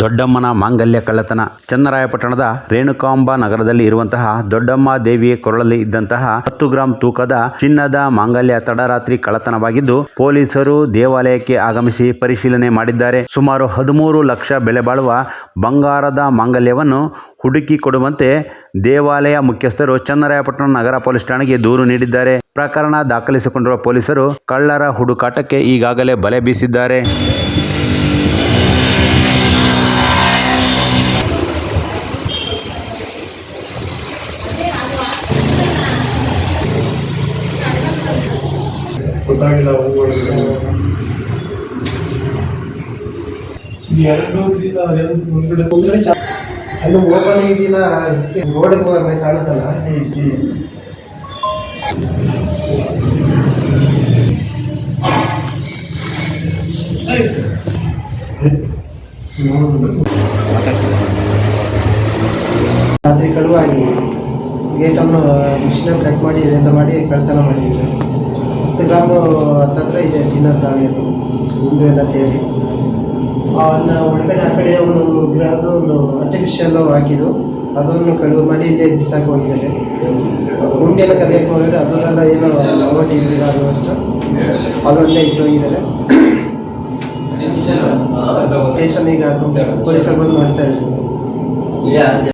ದೊಡ್ಡಮ್ಮನ ಮಾಂಗಲ್ಯ ಕಳ್ಳತನ. ಚನ್ನರಾಯಪಟ್ಟಣದ ರೇಣುಕಾಂಬ ನಗರದಲ್ಲಿ ಇರುವಂತಹ ದೊಡ್ಡಮ್ಮ ದೇವಿಯ ಕೊರಳಲ್ಲಿ ಇದ್ದಂತಹ ಹತ್ತು ಗ್ರಾಂ ತೂಕದ ಚಿನ್ನದ ಮಾಂಗಲ್ಯ ತಡರಾತ್ರಿ ಕಳ್ಳತನವಾಗಿದ್ದು, ಪೊಲೀಸರು ದೇವಾಲಯಕ್ಕೆ ಆಗಮಿಸಿ ಪರಿಶೀಲನೆ ಮಾಡಿದ್ದಾರೆ. ಸುಮಾರು ಹದಿಮೂರು ಲಕ್ಷ ಬೆಲೆ ಬಾಳುವ ಬಂಗಾರದ ಮಾಂಗಲ್ಯವನ್ನು ಹುಡುಕಿ ಕೊಡುವಂತೆ ದೇವಾಲಯ ಮುಖ್ಯಸ್ಥರು ಚನ್ನರಾಯಪಟ್ಟಣ ನಗರ ಪೊಲೀಸ್ ಠಾಣೆಗೆ ದೂರು ನೀಡಿದ್ದಾರೆ. ಪ್ರಕರಣ ದಾಖಲಿಸಿಕೊಂಡಿರುವ ಪೊಲೀಸರು ಕಳ್ಳರ ಹುಡುಕಾಟಕ್ಕೆ ಈಗಾಗಲೇ ಬಲೆ ಬೀಸಿದ್ದಾರೆ. ಗೊತ್ತಾಗಿಲ್ಲ ಹೂಗಳು ಎರಡು ದಿನ ಎರಡು ಮುಂದ್ಗಡೆ ಮುಂದ್ಗಡೆ ಚಾ ಅಲ್ಲಿ ಓಪನ್ ಇದೆಯಲ್ಲ ರೋಡಿಗೆ ಹೋಗ್ಬೇಕು ಕಾಣುತ್ತಲ್ಲ? ರಾತ್ರಿ ಕಳುವಾಗಿ ಗೇಟನ್ನು ಮಿಷಿನ ಕಟ್ ಮಾಡಿ ಅಂತ ಮಾಡಿ ಕಳ್ತನ ಮಾಡಿದ್ರು. ಹತ್ತು ಗ್ರಾಮು ಹತ್ತತ್ರ ಇದೆ ಚಿನ್ನದ ತಾಳಿ ಅದು. ಗುಂಡು ಎಲ್ಲ ಸೇರಿ. ಅವನ್ನ ಒಳಗಡೆ ಆ ಕಡೆ ಒಂದು ಗ್ರಹದ ಒಂದು ಆರ್ಟಿಫಿಷಿಯಲ್ ಹಾಕಿದ್ದು. ಅದನ್ನು ಕಳುವು ಮಾಡಿ ಇಲ್ಲೇ ಬಿಸಾಕಿ ಹೋಗಿದ್ದಾರೆ. ಗುಂಡೆಲ್ಲ ಕದಿಯಕ್ಕೆ ಹೋಗಿದ್ರೆ ಅದನ್ನೆಲ್ಲ ಏನೋ ನೋಟ್ ಇರಲಿಲ್ಲ ಅದು ಅಷ್ಟು. ಅದನ್ನೇ ಇಟ್ಟು ಹೋಗಿದ್ದಾರೆ. ಸ್ಟೇಷನ್ ಈಗ ಪೊಲೀಸರು ಬಂದು ಮಾಡ್ತಾ ಇದ್ದಾರೆ.